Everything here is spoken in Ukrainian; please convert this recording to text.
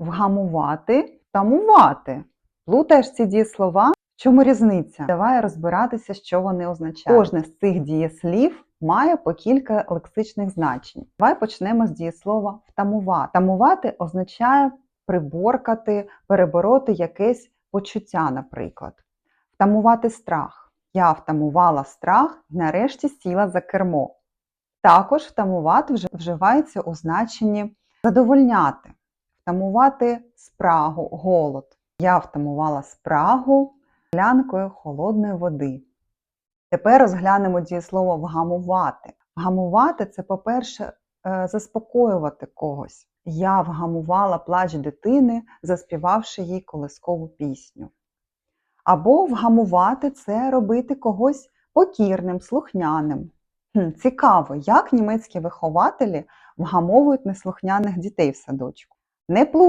вгамувати, тамувати. Плутаєш ці дієслова? В чому різниця? Давай розбиратися, що вони означають. Кожне з цих дієслів має по кілька лексичних значень. Давай почнемо з дієслова втамувати. Втамувати означає приборкати, перебороти якесь почуття, наприклад. Втамувати страх. Я втамувала страх і нарешті сіла за кермо. Також втамувати вживається у значенні задовольняти, втамувати спрагу, голод. Я втамувала спрагу склянкою холодної води. Тепер розглянемо дієслово вгамувати. Вгамувати це, по-перше, е, заспокоювати когось. Я вгамувала плач дитини, заспівавши їй колискову пісню. Або вгамувати це робити когось покірним, слухняним. Хм, Цікаво, як німецькі вихователі вгамовують неслухняних дітей в садочку. Не